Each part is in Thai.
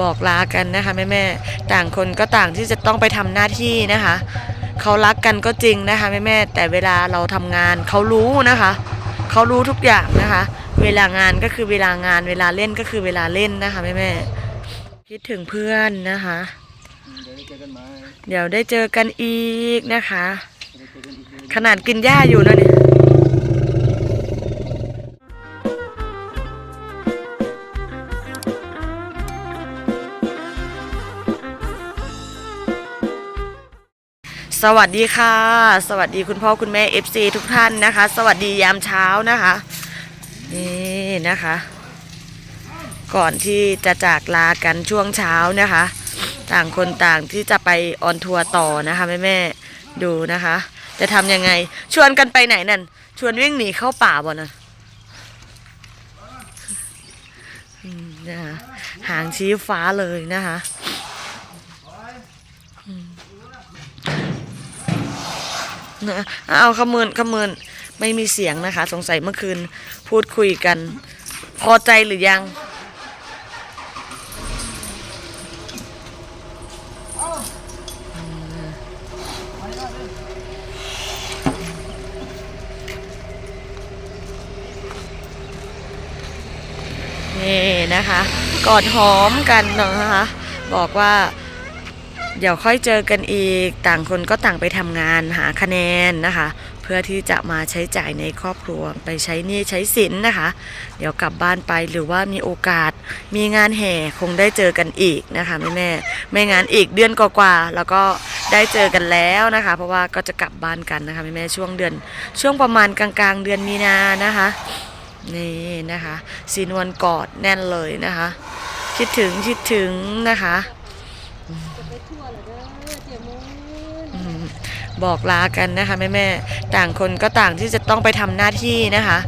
บอกลากันนะคะแม่แม่ต่างคนก็ต่างที่จะต้องไปทำหน้าที่นะคะเขารักกันก็จริงนะคะแม่แม่แต่เวลาเราทำงานเขารู้นะคะเขารู้ทุกอย่างนะคะ เวลางานก็คือเวลางาน เวลาเล่นก็คือเวลาเล่นนะคะแม่แม่คิดถึงเพื่อนนะคะ เดี๋ยวได้เจอกันไหมเดี๋ยวได้เจอกันอีกนะคะ ขนาดกินหญ้าอยู่นะเนี่ย สวัสดีค่ะ สวัสดีคุณพ่อคุณแม่ FC ทุกท่านนะคะ สวัสดียามเช้านะคะนี่นะคะ ก่อนที่จะจากลากันช่วงเช้านะคะ ต่างคนต่างที่จะไปออนทัวร์ต่อนะคะแม่แม่ดูนะคะ จะทำยังไงชวนกันไปไหนนั่นชวนวิ่งหนีเข้าป่าบ่นะอืมนะคะหางชี้ฟ้าเลยนะคะอืม นะเอาขมืนขมืนไม่มีเสียงนะคะ สงสัยเมื่อคืนพูดคุยกัน พอใจหรือยังนี่นะคะ กอดหอมกันนะคะ บอกว่า เดี๋ยวค่อยเจอกันอีก ต่างคนก็ต่างไปทำงานหาคะแนนนะคะ เพื่อที่จะมาใช้จ่ายในครอบครัวไปใช้หนี้ใช้สินนะคะ เดี๋ยวกลับบ้านไปหรือว่ามีโอกาส มีงานแห่คงได้เจอกันอีกนะคะแม่แม่ไม่งานอีกเดือนกว่าๆแล้วก็ได้เจอกันแล้วนะคะ เพราะว่าก็จะกลับบ้านกันนะคะแม่แม่ช่วงเดือน ช่วงประมาณกลางๆ เดือนมีนานะคะนี่นะคะสีนวลกอดแน่นเลยนะคะ คิดถึงคิดถึงนะคะไปทั่วเหรอเด้อเจียมูน อืม บอกลากันนะคะแม่แม่ต่างคนก็ต่างที่จะต้องไปทำหน้าที่นะคะ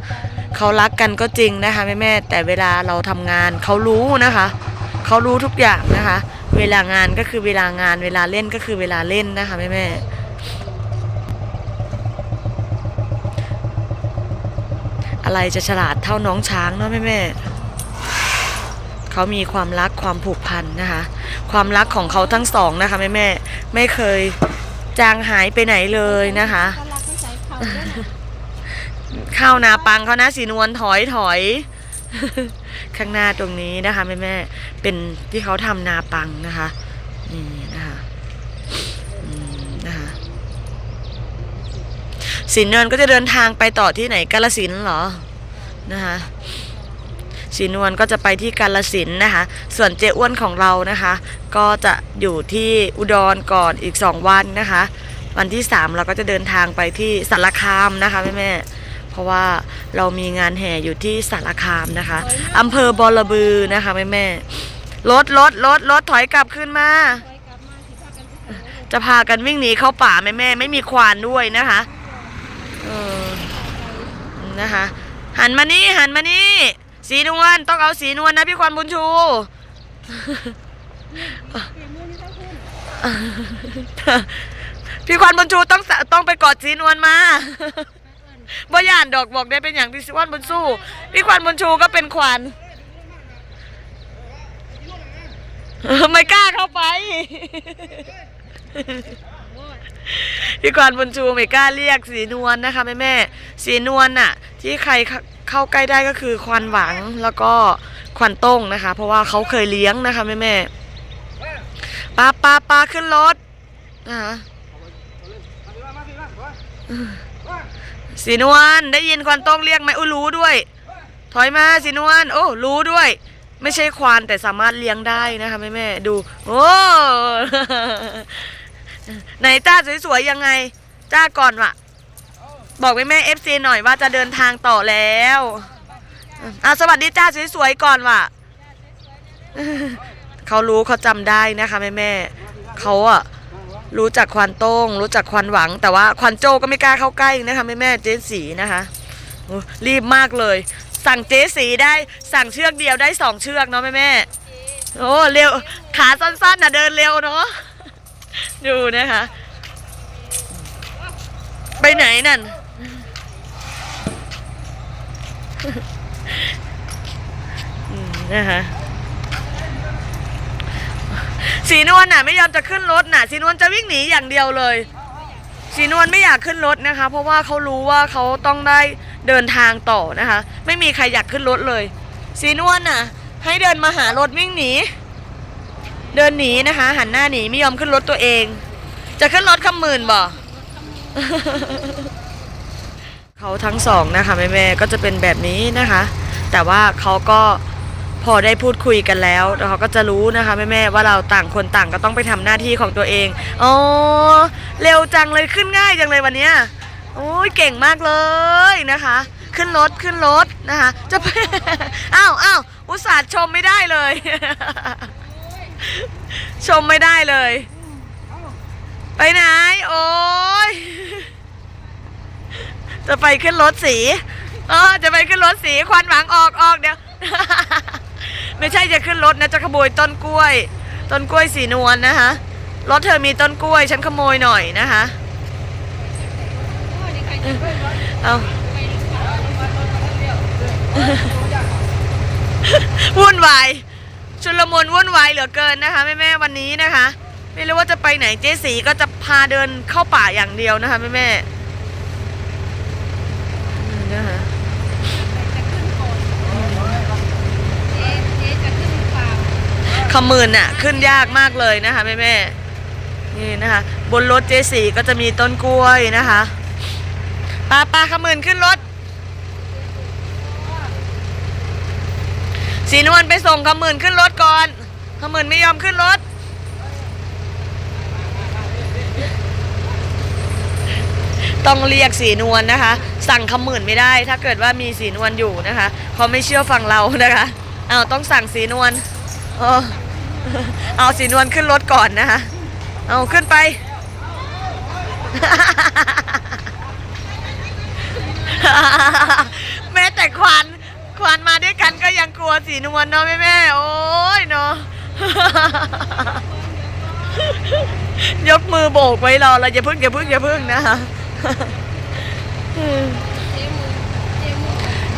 เขารักกันก็จริงนะคะแม่แม่แต่เวลาเราทำงานเขารู้นะคะเขารู้ทุกอย่างนะคะ เวลางานก็คือเวลางาน เวลาเล่นก็คือเวลาเล่นนะคะแม่แม่อะไรจะฉลาดเท่าน้องช้างเนาะแม่แม่เขามีความรักความผูกพันนะคะ ความรักของเขาทั้งสองนะคะแม่แม่ไม่เคย จางหายไปไหนเลยนะคะก็รักไม่ใส่เขาเด้อข้าวนาปังเขานะสีนวลถอยถอยข้างหน้าตรงนี้นะคะแม่แม่ๆเป็นที่เขาทำนาปังนะคะนี่นะคะอืมนะคะสินเนินก็จะเดินทางไปต่อที่ไหนกาลสินธุ์เหรอนะคะ สีนวลก็จะไปที่กาลสินธุ์นะคะ ส่วนเจ้อ้วนของเรานะคะ ก็จะอยู่ที่อุดรก่อนอีก 2 วันนะคะ วันที่ 3 เราก็จะเดินทางไปที่สารคามนะคะแม่แม่ๆเพราะว่าเรามีงานแห่อยู่ที่สารคามนะคะอำเภอบอระบือนะคะแม่แม่ๆรถรถรถรถถอยกลับขึ้นมาไปกลับมาสิพากันไปใส่เด้อจะพากันวิ่งหนีเข้าป่าแม่แม่ๆไม่มีควานด้วยนะคะเออนะคะ หันมานี่หันมานี่ สีนวลต้องเอาสีนวลนะพี่ควันบุญชูพี่ควันบุญชูต้องต้องไปกอดสีนวลมาบ่ย่านดอกบอกได้เป็นอย่างที่สิวันบุญสู้พี่ควันบุญชูก็เป็นควันไม่กล้าเข้าไป พี่กวนบุญชูไม่กล้าเรียกสีนวลนะคะแม่แม่สีนวลน่ะ ที่ใครเข้าใกล้ได้ก็คือควันหวังแล้วก็ควันต้งนะคะ เพราะว่าเขาเคยเลี้ยงนะคะแม่แม่ปลาปลาปลาขึ้นรถนะคะสีนวลได้ยินควันต้งเรียกไหมอุ้รู้ด้วย ถอยมาสีนวลโอ้รู้ด้วย ไม่ใช่ควานแต่สามารถเลี้ยงได้นะคะแม่แม่ดู โอ้ ไหนจ้าสวยๆยังไง จ้าก่อนวะบอกแม่แม่เอฟซีหน่อยว่าจะเดินทางต่อแล้วอะสวัสดีจ้าสวยๆก่อนวะเขารู้เขาจำได้นะคะแม่แม่เขาอะรู้จักควันโต้ง รู้จักควันหวัง แต่ว่าควันโจก็ไม่กล้าเข้าใกล้นะคะแม่แม่เจ๊สีนะคะรีบมากเลย สั่งเจ๊สีได้สั่งเชือกเดียวได้สองเชือกเนาะแม่แม่โอ้เร็วขาสั้นๆนะเดินเร็วเนาะ ดูนะคะ ไปไหนนั่น นะคะสีนวลน่ะไม่ยอมจะขึ้นรถน่ะ สีนวลจะวิ่งหนีอย่างเดียวเลย สีนวลไม่อยากขึ้นรถนะคะ เพราะว่าเขารู้ว่าเขาต้องได้เดินทางต่อนะคะ ไม่มีใครอยากขึ้นรถเลย สีนวลน่ะ ให้เดินมาหารถวิ่งหนี เดินหนีนะคะ หันหน้าหนีไม่ยอมขึ้นรถตัวเอง จะขึ้นรถคำหมื่นบ่เขาทั้งสองนะคะแม่แม่ๆก็จะเป็นแบบนี้นะคะ แต่ว่าเขาก็พอได้พูดคุยกันแล้วแล้วเขาก็จะรู้นะคะแม่แม่ๆว่าเราต่างคนต่างก็ต้องไปทำหน้าที่ของตัวเองอ๋อเร็วจังเลยขึ้นง่ายจังเลยวันเนี้ยโอ้ยเก่งมากเลยนะคะ ขึ้นรถขึ้นรถนะคะ จะไปอ้าวอ้าวอุตส่าห์ชมไม่ได้เลย ชมไม่ได้เลย ไปไหน โอ้ยจะไปขึ้นรถสีเออจะไปขึ้นรถสีควันหวังออกออกเดี๋ยวไม่ใช่จะขึ้นรถนะจะขโมยต้นกล้วย ต้นกล้วยสีนวลนะคะรถเธอมีต้นกล้วย ฉันขโมยหน่อยนะคะเอาวุ่นวาย ชุลมุนวุ่นวายเหลือเกินนะคะแม่แม่ๆวันนี้นะคะ ไม่รู้ว่าจะไปไหนเจ๊สีก็จะพาเดินเข้าป่าอย่างเดียวนะคะแม่แม่ๆนี่นะคะเจ๊เจ๊จะขึ้นฟาร์มขมื่นน่ะขึ้นยากมากเลยนะคะแม่แม่ๆนี่นะคะ บนรถเจ๊สีก็จะมีต้นกล้วยนะคะปาปาขมื่นขึ้นรถ สีนวลไปส่งขมื่นขึ้นรถก่อนขมื่นไม่ยอมขึ้นรถ ต้องเรียกสีนวลนะคะ สั่งคำหมื่นไม่ได้ ถ้าเกิดว่ามีสีนวลอยู่นะคะเขาไม่เชื่อฟังเรานะคะเอาต้องสั่งสีนวลเออเอาสีนวลขึ้นรถก่อนนะคะเอาขึ้นไปแม้แต่ควัน ควันมาด้วยกันก็ยังกลัวสีนวลเนาะแม่แม่โอ้ยเนาะยกมือโบกไว้รอเราอย่าพึ่งอย่าพึ่งอย่าพึ่งนะคะ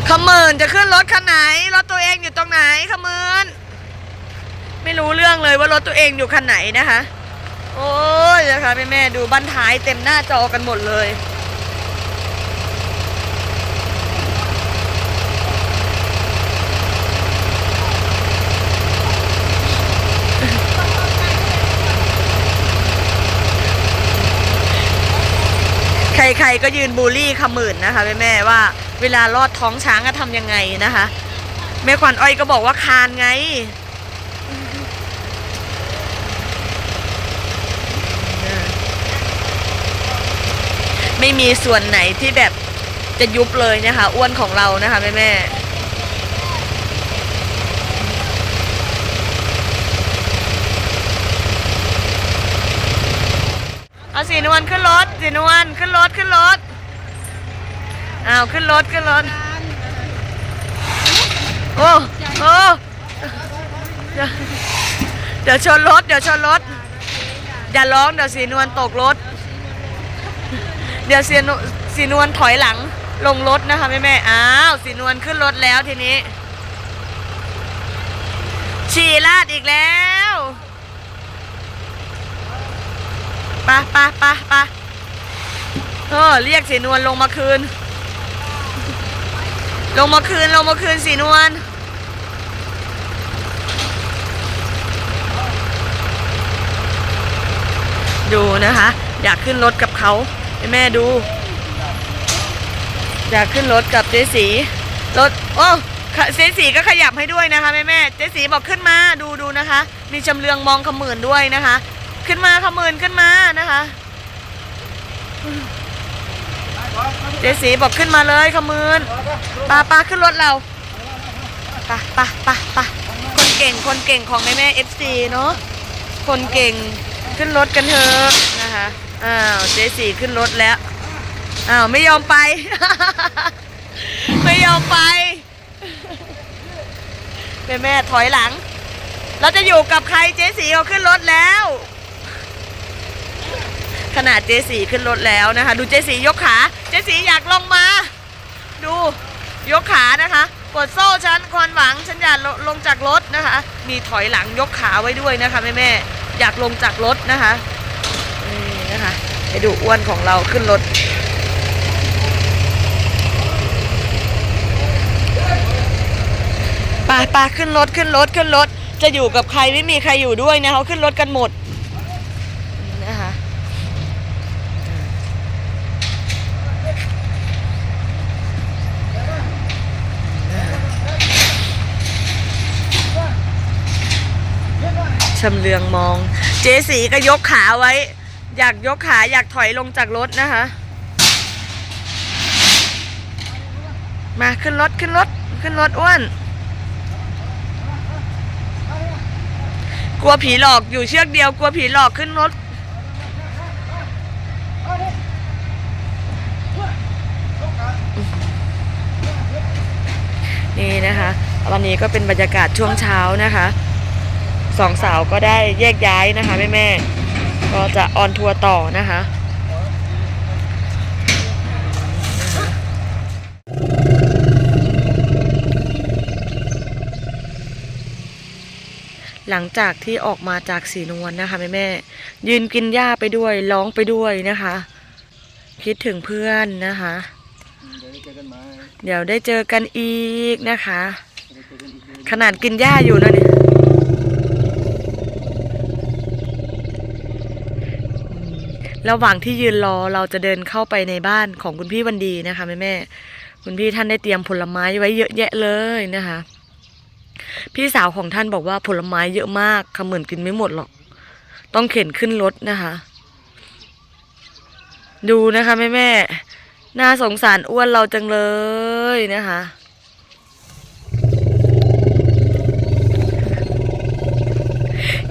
ขมื่นจะขึ้นรถคันไหนรถตัวเองอยู่ตรงไหนขมื่นไม่รู้เรื่องเลยว่ารถตัวเองอยู่คันไหนนะคะ โอ้ยนะคะแม่แม่ดูบั้นท้ายเต็มหน้าจอกันหมดเลย ใครๆก็ยืนบูลลี่ขมื่นนะคะแม่แม่ว่า เวลาลอดท้องช้างจะทำยังไงนะคะ แม่ขวัญอ้อยก็บอกว่าคานไง ไม่มีส่วนไหนที่แบบจะยุบเลยนะคะ อ้วนของเรานะคะแม่แม่ เอาสีนวลขึ้นรถสีนวลขึ้นรถขึ้นรถอ้าวขึ้นรถขึ้นรถโอ้โอ้เดี๋ยวชนรถเดี๋ยวชนรถอย่าร้องเดี๋ยวสีนวลตกรถ เดี๋ยวสีนวลสีนวลถอยหลังลงรถนะคะแม่แม่อ้าวสีนวลขึ้นรถแล้วทีนี้ฉี่ลาดอีกแล้วไปะปะปะปะเออเรียกสีนวลลงมาคืน ลงมาคืนลงมาคืนสีนวลดูนะคะ อยากขึ้นรถกับเขาให้แม่ดู อยากขึ้นรถกับเจสีรถโอ้เจสีก็ขยับให้ด้วยนะคะแม่แม่เจสีบอกขึ้นมาดูดูนะคะ มีจำเรืองมองขมื่นด้วยนะคะ ขึ้นมาขมื่นขึ้นมานะคะเจสีบอกขึ้นมาเลยขมื่นปาปาขึ้นรถเราปะปะปะปะคนเก่งคนเก่งของแม่แม่เอฟซีเนาะคนเก่งขึ้นรถกันเถอะนะคะอ้าวเจสีขึ้นรถแล้วอ้าวไม่ยอมไป ไม่ยอมไปแม่แม่ถอยหลังเราจะอยู่กับใครเจสีเขาขึ้นรถแล้ว ขนาดเจสีขึ้นรถแล้วนะคะ ดูเจสียกขา เจสีอยากลงมา ดูยกขานะคะกดโซ่ฉันความหวังฉันอยากลลงจากรถนะคะ มีถอยหลังยกขาไว้ด้วยนะคะแม่แม่อยากลงจากรถนะคะนี่นะคะไปดูอ้วนของเราขึ้นรถปาปาขึ้นรถขึ้นรถขึ้นรถจะอยู่กับใครไม่มีใครอยู่ด้วยนะเขาขึ้นรถกันหมดนะคะ ชำเลืองมอง เจสีก็ยกขาไว้ อยากยกขาอยากถอยลงจากรถนะคะ มาขึ้นรถขึ้นรถขึ้นรถอ้วน กลัวผีหลอกอยู่เชือกเดียวกลัวผีหลอกขึ้นรถนี่นะคะ วันนี้ก็เป็นบรรยากาศช่วงเช้านะคะ สองสาวก็ได้แยกย้ายนะคะแม่แม่ก็จะออนทัวร์ต่อนะคะหลังจากที่ออกมาจากสีนวลนะคะแม่แม่ยืนกินหญ้าไปด้วยร้องไปด้วยนะคะ คิดถึงเพื่อนนะคะ เดี๋ยวได้เจอกันไหมเดี๋ยวได้เจอกันอีกนะคะได้เจอกันอีกเยอะขนาดกินหญ้าอยู่นะเนี่ยอืม ระหว่างที่ยืนรอเราจะเดินเข้าไปในบ้านของคุณพี่วันดีนะคะแม่แม่คุณพี่ท่านได้เตรียมผลไม้ไว้เยอะแยะเลยนะคะ พี่สาวของท่านบอกว่าผลไม้เยอะมากค่ะเหมือนกินไม่หมดหรอก ต้องเข็นขึ้นรถนะคะ ดูนะคะแม่แม่น่าสงสารอ้วนเราจังเลยนะคะ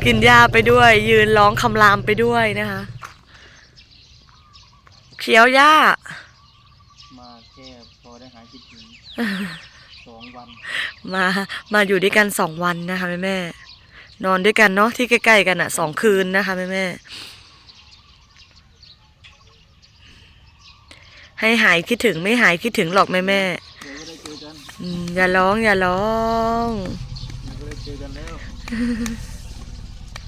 กินหญ้าไปด้วย ยืนร้องคำรามไปด้วยนะคะ เคี้ยวหญ้า มาแค่พอได้หายคิดถึงสองวัน มามาอยู่ด้วยกันสองวันนะคะแม่แม่ๆนอนด้วยกันเนาะที่ใกล้ๆกันอะ่ะสองคืนนะคะแม่แม่ๆให้หายคิดถึงไม่หายคิดถึงหรอกแม่แม่เดี๋ยวก็ได้เจอกันๆอืมอย่าร้องอย่าร้อง เดี๋ยวก็ได้เจอกันแล้ว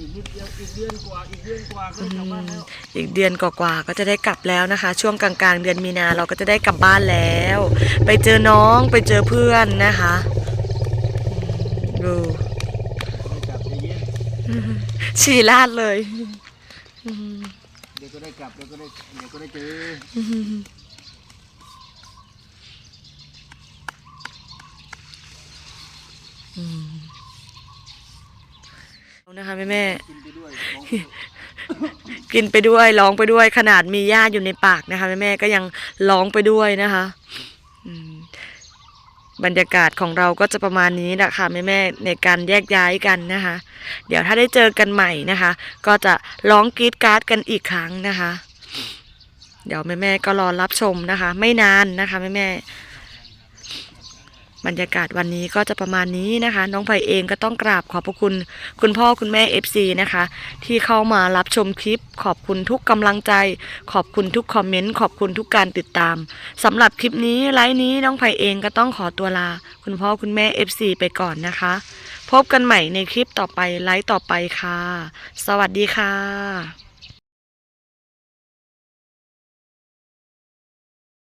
อีกนิดเดียวอีกเดือนกว่าอีกเดือนกว่าก็ได้กลับบ้านแล้วอีกเดือนกว่าๆก็จะได้กลับแล้วนะคะ ช่วงกลางๆ เดือนมีนาเราก็จะได้กลับบ้านแล้ว ไปเจอน้องไปเจอเพื่อนนะคะอืมดูได้กลับใจเย็นฉี่ลาดเลยอืมเดี๋ยวก็ได้กลับเดี๋ยวก็ได้เดี๋ยวก็ได้เจออืมเอา นะคะแม่แม่กินไปด้วยร้องไปด้วยขนาดมีหญ้าอยู่ในปากนะคะแม่แม่ก็ยังร้องไปด้วยนะคะบรรยากาศของเราก็จะประมาณนี้แหละค่ะแม่แม่ในการแยกย้ายกันนะคะ เดี๋ยวถ้าได้เจอกันใหม่นะคะ ก็จะร้องกรีดการ์ดกันอีกครั้งนะคะ เดี๋ยวแม่แม่ก็รอรับชมนะคะ ไม่นานนะคะแม่แม่ บรรยากาศวันนี้ก็จะประมาณนี้นะคะ น้องไผ่เองก็ต้องกราบขอบพระคุณ คุณพ่อคุณแม่ FC นะคะ ที่เข้ามารับชมคลิป ขอบคุณทุกกำลังใจ ขอบคุณทุกคอมเมนต์ขอบคุณทุกการติดตามสำหรับคลิปนี้ไลฟ์นี้น้องไผ่เองก็ต้องขอตัวลา คุณพ่อคุณแม่ FC ไปก่อนนะคะ พบกันใหม่ในคลิปต่อไปไลฟ์ต่อไปค่ะ สวัสดีค่ะ